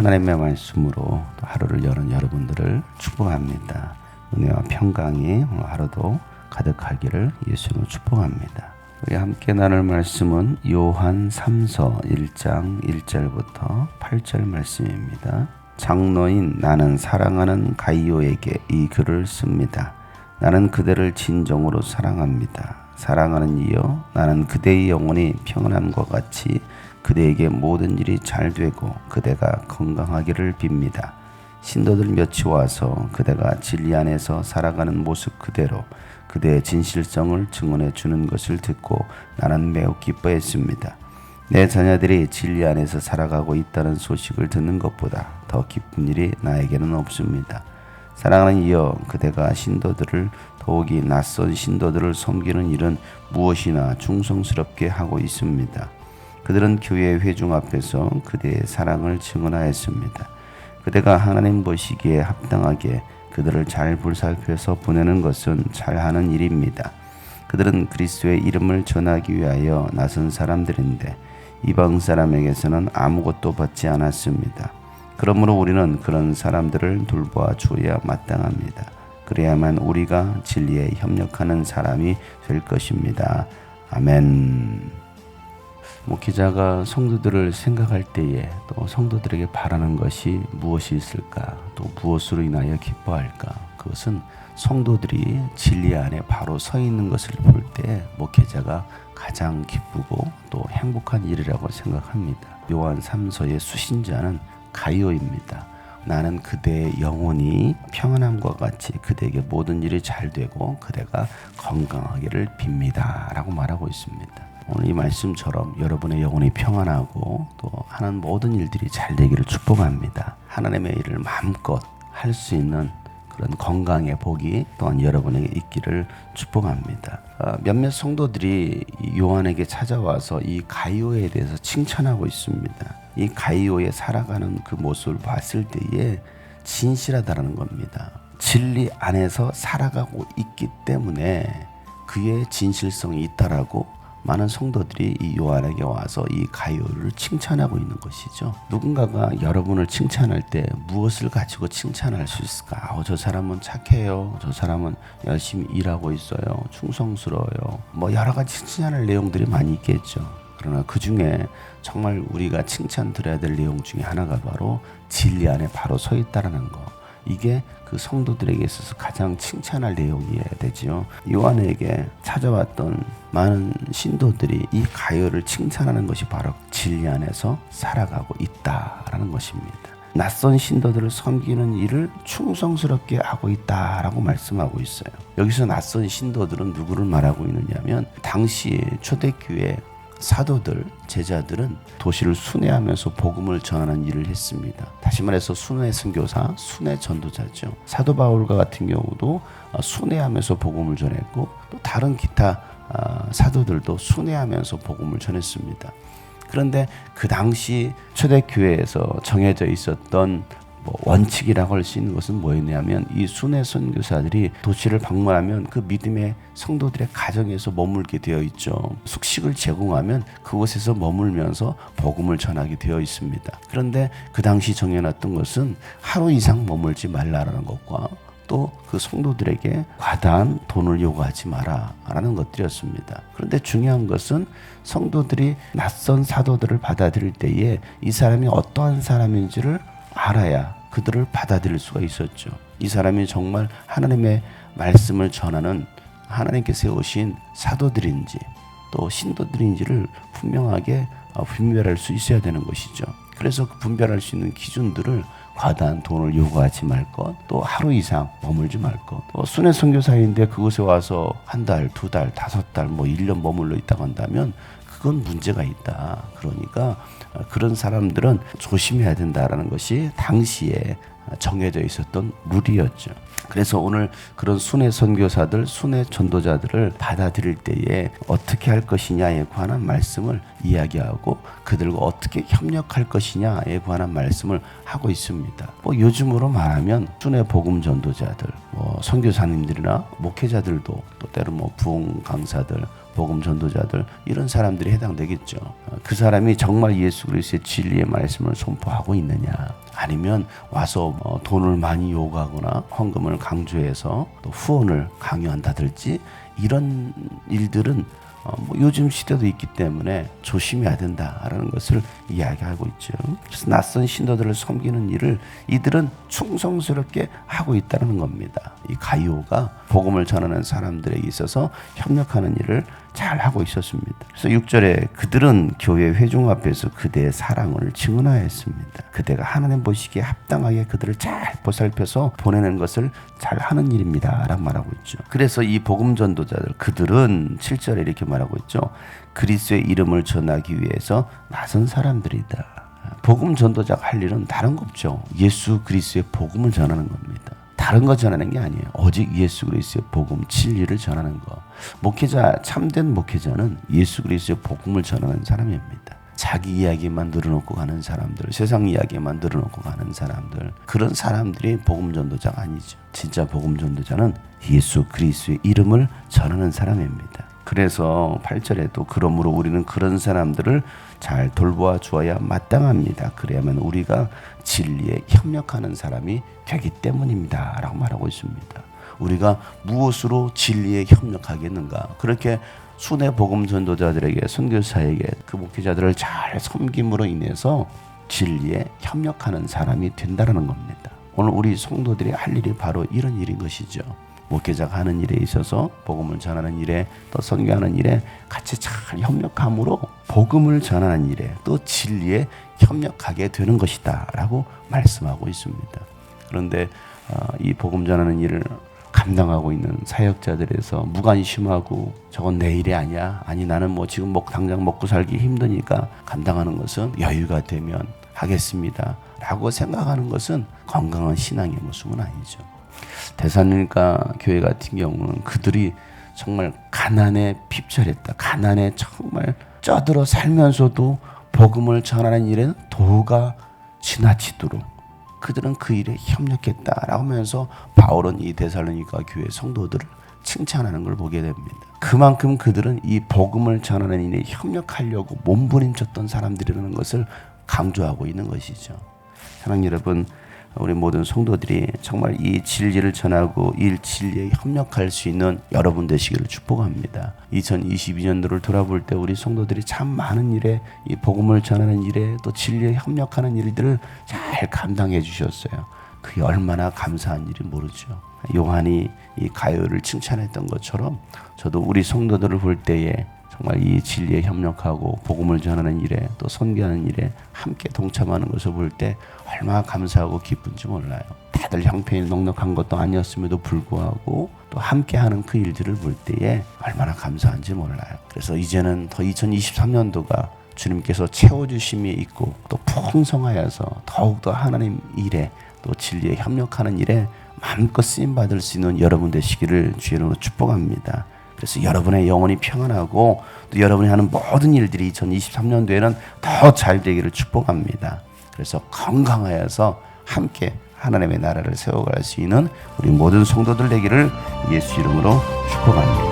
하나님의 말씀으로 또 하루를 여는 여러분들을 축복합니다. 은혜와 평강이 오늘 하루도 가득하기를 예수님으로 축복합니다. 우리 함께 나눌 말씀은 요한 3서 1장 1절부터 8절 말씀입니다. 장로인 나는 사랑하는 가이오에게 이 글을 씁니다. 나는 그대를 진정으로 사랑합니다. 사랑하는 이여 나는 그대의 영혼이 평안함과 같이 그대에게 모든 일이 잘 되고 그대가 건강하기를 빕니다. 신도들 몇이 와서 그대가 진리 안에서 살아가는 모습 그대로 그대의 진실성을 증언해 주는 것을 듣고 나는 매우 기뻐했습니다. 내 자녀들이 진리 안에서 살아가고 있다는 소식을 듣는 것보다 더 기쁜 일이 나에게는 없습니다. 사랑하는 이여 그대가 신도들을 더욱이 낯선 신도들을 섬기는 일은 무엇이나 충성스럽게 하고 있습니다. 그들은 교회 회중 앞에서 그대의 사랑을 증언하였습니다. 그대가 하나님 보시기에 합당하게 그들을 잘 불살펴서 보내는 것은 잘하는 일입니다. 그들은 그리스도의 이름을 전하기 위하여 나선 사람들인데 이방 사람에게서는 아무것도 받지 않았습니다. 그러므로 우리는 그런 사람들을 돌보아 주어야 마땅합니다. 그래야만 우리가 진리에 협력하는 사람이 될 것입니다. 아멘. 목회자가 성도들을 생각할 때에 또 성도들에게 바라는 것이 무엇이 있을까? 또 무엇으로 인하여 기뻐할까? 그것은 성도들이 진리 안에 바로 서 있는 것을 볼 때 목회자가 가장 기쁘고 또 행복한 일이라고 생각합니다. 요한 3서의 수신자는 가이오입니다. 나는 그대의 영혼이 평안함과 같이 그대에게 모든 일이 잘 되고 그대가 건강하기를 빕니다. 라고 말하고 있습니다. 오늘 이 말씀처럼 여러분의 영혼이 평안하고 또 하는 모든 일들이 잘 되기를 축복합니다. 하나님의 일을 마음껏 할 수 있는 그런 건강의 복이 또한 여러분에게 있기를 축복합니다. 어, 몇몇 성도들이 요한에게 찾아와서 이 가이오에 대해서 칭찬하고 있습니다. 이 가이오에 살아가는 그 모습을 봤을 때에 진실하다라는 겁니다. 진리 안에서 살아가고 있기 때문에 그의 진실성이 있다라고 많은 성도들이 이 요한에게 와서 이 가요를 칭찬하고 있는 것이죠. 누군가가 여러분을 칭찬할 때 무엇을 가지고 칭찬할 수 있을까? 어, 저 사람은 착해요. 저 사람은 열심히 일하고 있어요. 충성스러워요. 뭐 여러 가지 칭찬할 내용들이 많이 있겠죠. 그러나 그 중에 정말 우리가 칭찬 드려야 될 내용 중에 하나가 바로 진리 안에 바로 서 있다라는 거. 이게 그 성도들에게 있어서 가장 칭찬할 내용이어야 되지요. 요한에게 찾아왔던 많은 신도들이 이 가요를 칭찬하는 것이 바로 진리 안에서 살아가고 있다라는 것입니다. 낯선 신도들을 섬기는 일을 충성스럽게 하고 있다라고 말씀하고 있어요. 여기서 낯선 신도들은 누구를 말하고 있느냐면 당시 초대교회 사도들, 제자들은 도시를 순회하면서 복음을 전하는 일을 했습니다. 다시 말해서 순회 선교사, 순회 전도자죠. 사도 바울과 같은 경우도 어, 순회하면서 복음을 전했고 또 다른 기타 아, 사도들도 순회하면서 복음을 전했습니다. 그런데 그 당시 초대교회에서 정해져 있었던 뭐 원칙이라고 할 수 있는 것은 뭐였냐면 이 순회 선교사들이 도시를 방문하면 그 믿음의 성도들의 가정에서 머물게 되어 있죠. 숙식을 제공하면 그곳에서 머물면서 복음을 전하게 되어 있습니다. 그런데 그 당시 정해놨던 것은 하루 이상 머물지 말라라는 것과 또그 성도들에게 과다한 돈을 요구하지 마라라는 것들이었습니다. 그런데 중요한 것은 성도들이 낯선 사도들을 받아들일 때에 이 사람이 어떠한 사람인지를 알아야 그들을 받아들일 수가 있었죠. 이 사람이 정말 하나님의 말씀을 전하는 하나님께 세우신 사도들인지 또 신도들인지를 분명하게 어, 분별할 수 있어야 되는 것이죠. 그래서 그 분별할 수 있는 기준들을 과다한 돈을 요구하지 말 것, 또 하루 이상 머물지 말 것, 또 순회 선교사인데 그곳에 와서 한 달, 두 달, 다섯 달, 뭐 일 년 머물러 있다고 한다면 그건 문제가 있다. 그러니까 그런 사람들은 조심해야 된다라는 것이 당시에 정해져 있었던 룰이었죠. 그래서 오늘 그런 순회 선교사들, 순회 전도자들을 받아들일 때에 어떻게 할 것이냐에 관한 말씀을 이야기하고 그들과 어떻게 협력할 것이냐에 관한 말씀을 하고 있습니다. 뭐 요즘으로 말하면 순회 복음 전도자들, 뭐 선교사님들이나 목회자들도 또 때로 뭐 부흥 강사들, 복음 전도자들 이런 사람들이 해당되겠죠. 어, 그 사람이 정말 예수 그리스도의 진리의 말씀을 선포하고 있느냐, 아니면 와서 뭐 돈을 많이 요구하거나 헌금을 강조해서 또 후원을 강요한다든지 이런 일들은 어, 뭐 요즘 시대도 있기 때문에 조심해야 된다라는 것을 이야기하고 있죠. 그래서 낯선 신도들을 섬기는 일을 이들은 충성스럽게 하고 있다는 겁니다. 이 가이오가 복음을 전하는 사람들에게 있어서 협력하는 일을 잘 하고 있었습니다. 그래서 6절에 그들은 교회 회중 앞에서 그대의 사랑을 증언하였습니다. 그대가 하나님 보시기에 합당하게 그들을 잘 보살펴서 보내는 것을 잘 하는 일입니다. 라고 말하고 있죠. 그래서 이 복음 전도자들 그들은 7절에 이렇게 말하고 있죠. 그리스도의 이름을 전하기 위해서 나선 사람들이다. 복음 전도자가 할 일은 다른 거 없죠. 예수 그리스도의 복음을 전하는 겁니다. 다른 거 전하는 게 아니에요. 오직 예수 그리스도의 복음 진리를 전하는 거. 목회자 참된 목회자는 예수 그리스도의 복음을 전하는 사람입니다. 자기 이야기만 늘어놓고 가는 사람들, 세상 이야기만 늘어놓고 가는 사람들, 그런 사람들이 복음 전도자가 아니죠. 진짜 복음 전도자는 예수 그리스도의 이름을 전하는 사람입니다. 그래서 8절에도 그러므로 우리는 그런 사람들을 잘 돌보아 주어야 마땅합니다. 그래야만 우리가 진리에 협력하는 사람이 되기 때문입니다. 라고 말하고 있습니다. 우리가 무엇으로 진리에 협력하겠는가? 그렇게 순회 복음 전도자들에게 선교사에게 그 목회자들을 잘 섬김으로 인해서 진리에 협력하는 사람이 된다는 겁니다. 오늘 우리 성도들이 할 일이 바로 이런 일인 것이죠. 목회자가 하는 일에 있어서 복음을 전하는 일에 또 선교하는 일에 같이 잘 협력함으로 복음을 전하는 일에 또 진리에 협력하게 되는 것이다라고 말씀하고 있습니다. 그런데 어, 이 복음 전하는 일을 감당하고 있는 사역자들에서 무관심하고 저건 내 일이 아니야. 아니 나는 뭐 지금 먹 당장 먹고 살기 힘드니까 감당하는 것은 여유가 되면 하겠습니다. 라고 생각하는 것은 건강한 신앙의 모습은 아니죠. 대사님과 교회 같은 경우는 그들이 정말 가난에 핍절했다. 가난에 정말 쪄들어 살면서도 복음을 전하는 일에는 도가 지나치도록 그들은 그 일에 협력했다라고 하면서 바울은 이 데살로니가 교회 성도들을 칭찬하는 걸 보게 됩니다. 그만큼 그들은 이 복음을 전하는 일에 협력하려고 몸부림쳤던 사람들이라는 것을 강조하고 있는 것이죠. 사랑 여러분, 우리 모든 성도들이 정말 이 진리를 전하고 이 진리에 협력할 수 있는 여러분 되시기를 축복합니다. 2022년도를 돌아볼 때 우리 성도들이 참 많은 일에 이 복음을 전하는 일에 또 진리에 협력하는 일들을 잘 감당해 주셨어요. 그게 얼마나 감사한 일이 모르죠. 요한이 이 가요를 칭찬했던 것처럼 저도 우리 성도들을 볼 때에 정말 이 진리에 협력하고 복음을 전하는 일에 또 선교하는 일에 함께 동참하는 것을 볼 때 얼마나 감사하고 기쁜지 몰라요. 다들 형편이 넉넉한 것도 아니었음에도 불구하고 또 함께하는 그 일들을 볼 때에 얼마나 감사한지 몰라요. 그래서 이제는 더 2023년도가 주님께서 채워주심이 있고 또 풍성하여서 더욱더 하나님 일에 또 진리에 협력하는 일에 마음껏 쓰임 받을 수 있는 여러분 되시기를 주의 이름으로 축복합니다. 그래서 여러분의 영혼이 평안하고 또 여러분이 하는 모든 일들이 2023년도에는 더 잘 되기를 축복합니다. 그래서 건강하여서 함께 하나님의 나라를 세워갈 수 있는 우리 모든 성도들 되기를 예수 이름으로 축복합니다.